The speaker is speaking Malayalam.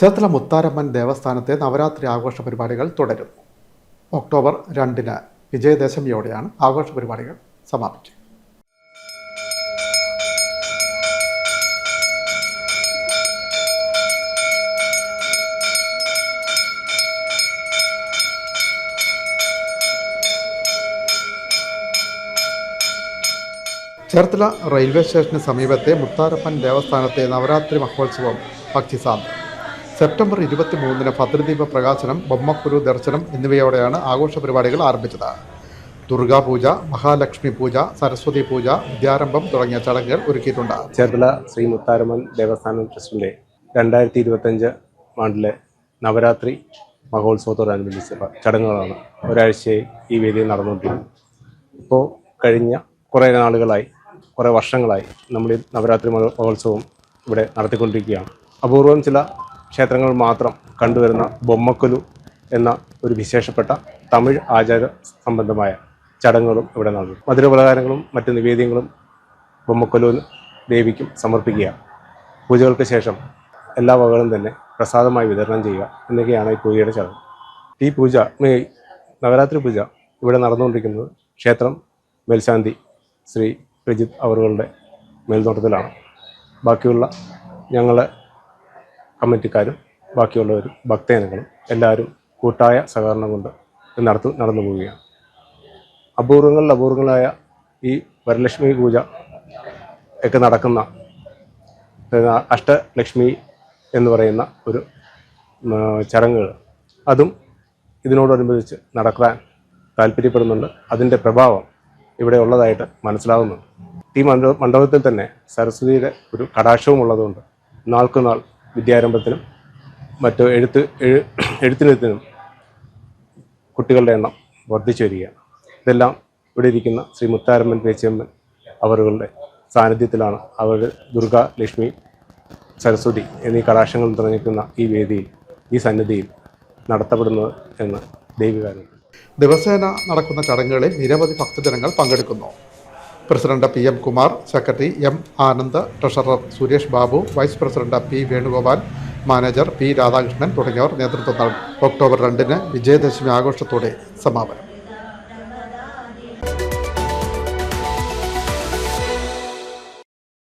ചേർത്തല മുത്താരമ്മൻ ദേവസ്ഥാനത്തെ നവരാത്രി ആഘോഷ പരിപാടികൾ തുടരും. ഒക്ടോബർ രണ്ടിന് വിജയദശമിയോടെയാണ് ആഘോഷ പരിപാടികൾ സമാപിക്കുക ചേർത്തല റെയിൽവേ സ്റ്റേഷന് സമീപത്തെ മുത്താരപ്പൻ ദേവസ്ഥാനത്തെ നവരാത്രി മഹോത്സവം ഭക്തിസാന്ദ്രം. സെപ്റ്റംബർ ഇരുപത്തി മൂന്നിന് ഭദ്രദീപ പ്രകാശനം ബൊമ്മക്കുരു ദർശനം എന്നിവയോടെയാണ് ആഘോഷ പരിപാടികൾ ആരംഭിച്ചത്. ദുർഗാപൂജ മഹാലക്ഷ്മി പൂജ സരസ്വതി പൂജ വിദ്യാരംഭം തുടങ്ങിയ ചടങ്ങുകൾ ഒരുക്കിയിട്ടുണ്ട്. ചേർത്തല ശ്രീ മുത്താരമൻ ദേവസ്ഥാനം ട്രസ്റ്റിന്റെ രണ്ടായിരത്തി ഇരുപത്തഞ്ച് ആണ്ടിലെ നവരാത്രി മഹോത്സവത്തോടനുബന്ധിച്ച ചടങ്ങുകളാണ് ഒരാഴ്ചയായി ഈ വേദിയിൽ നടന്നുകൊണ്ടിരിക്കുന്നത്. ഇപ്പോൾ കഴിഞ്ഞ കുറേ നാളുകളായി കുറേ വർഷങ്ങളായി നമ്മൾ ഈ നവരാത്രി മഹോത്സവം ഇവിടെ നടത്തിക്കൊണ്ടിരിക്കുകയാണ്. അപൂർവം ചില ക്ഷേത്രങ്ങൾ മാത്രം കണ്ടുവരുന്ന ബൊമ്മക്കൊലു എന്ന ഒരു വിശേഷപ്പെട്ട തമിഴ് ആചാര സംബന്ധമായ ചടങ്ങുകളും ഇവിടെ നടന്നു. മധുരപലഹാരങ്ങളും മറ്റ് നിവേദ്യങ്ങളും ബൊമ്മക്കൊലു ദേവിക്കും സമർപ്പിക്കുക പൂജകൾക്ക് ശേഷം എല്ലാ വകകളും തന്നെ പ്രസാദമായി വിതരണം ചെയ്യുക എന്നൊക്കെയാണ് ഈ പൂജയുടെ ചടങ്ങ്. ഈ പൂജ മെയ് നവരാത്രി പൂജ ഇവിടെ നടന്നുകൊണ്ടിരിക്കുന്നത് ക്ഷേത്രം മേൽശാന്തി ശ്രീ രജിത് അവറുകളുടെ മേൽനോട്ടത്തിലാണ്. ബാക്കിയുള്ള ഞങ്ങളെ കമ്മിറ്റിക്കാരും ബാക്കിയുള്ളവരും ഭക്തജനങ്ങളും എല്ലാവരും കൂട്ടായ സഹകരണം കൊണ്ട് നടത്തു നടന്നു പോവുകയാണ്. അപൂർവങ്ങളിൽ അപൂർവങ്ങളായ ഈ വരലക്ഷ്മി പൂജ ഒക്കെ നടക്കുന്ന അഷ്ടലക്ഷ്മി എന്ന് പറയുന്ന ഒരു ചടങ്ങുകൾ. അതും ഇതിനോടനുബന്ധിച്ച് നടക്കാൻ താല്പര്യപ്പെടുന്നുണ്ട്. അതിന്റെ പ്രഭാവം ഇവിടെ ഉള്ളതായിട്ട് മനസ്സിലാവുന്നുണ്ട്. ഈ മണ്ഡപ മണ്ഡപത്തിൽ തന്നെ സരസ്വതിയുടെ ഒരു കടാക്ഷവും ഉള്ളതുകൊണ്ട് നാൾക്കുനാൾ വിദ്യാരംഭത്തിനും മറ്റു എഴുത്ത് എഴു എഴുത്തിനെഴുത്തിനും കുട്ടികളുടെ എണ്ണം വർദ്ധിച്ചു വരികയാണ്. ഇതെല്ലാം ഇവിടെ ഇരിക്കുന്ന ശ്രീ മുത്താരമ്മൻ പേച്ചിയമ്മൻ അവരുടെ സാന്നിധ്യത്തിലാണ് അവർ ദുർഗ ലക്ഷ്മി സരസ്വതി എന്നീ കടാക്ഷങ്ങൾ നിറഞ്ഞിരിക്കുന്ന ഈ വേദിയിൽ ഈ സന്നിധിയിൽ നടത്തപ്പെടുന്നത് എന്ന് ദൈവികാരം ദിവസേന നടക്കുന്ന ചടങ്ങുകളിൽ നിരവധി ഭക്തജനങ്ങൾ പങ്കെടുക്കുന്നു. President P M Kumar secretary M Anand treasurer Suresh Babu vice president P Venugopal manager P Radhakrishnan തുടങ്ങിയവർ നേതൃത്വം നൽകും. ഒക്ടോബർ രണ്ടിന് വിജയദശമി ആഘോഷത്തോടെ സമാപനം.